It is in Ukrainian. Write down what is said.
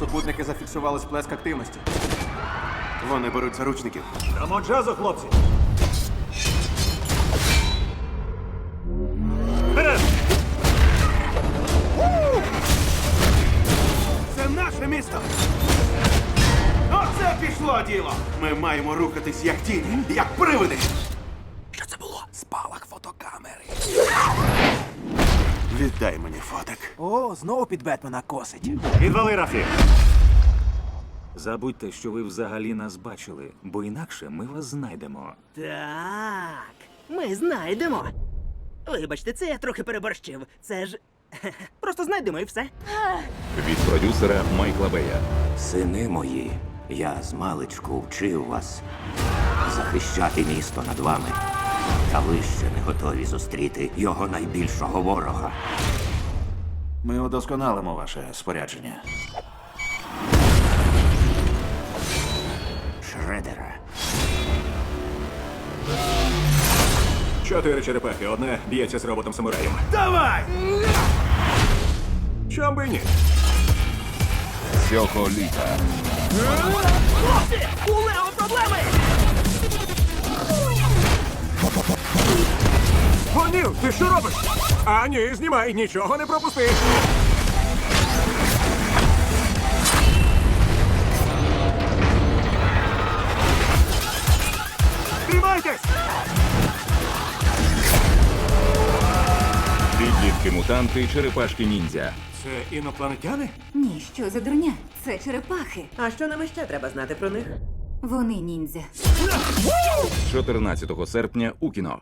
Супутники зафіксували сплеск активності. Вони беруть заручників. Дамо джазу, хлопці. Вперед! Це наше місто! Оце пішло діло! Ми маємо рухатись як тіні, як привиди! Що це було? Спалах фотокамери. Віддай мені фотик. О, знову під Бетмена косить. Відвали, Рафі! Забудьте, що ви взагалі нас бачили, бо інакше ми вас знайдемо. Так, ми знайдемо. Вибачте, це я трохи переборщив. Це ж. Просто знайдемо і все. від продюсера Майкла Бея. Сини мої, я з маличку вчив вас захищати місто над вами. Та ви ще не готові зустріти його найбільшого ворога. Ми удосконалимо ваше спорядження. Шредера. Чотири черепахи, одне б'ється з роботом самураєм. Давай! Чом би ні? Цього літа Хлопці! У Лео проблеми! Гонів, ти що робиш? А ні, знімай, нічого не пропусти. Тримайтесь! підлітки мутанти, черепашки ніндзя. Це інопланетяни? Ні, що за дурня? Це черепахи. А що нам іще треба знати про них? Вони ніндзя. 14 серпня у кіно.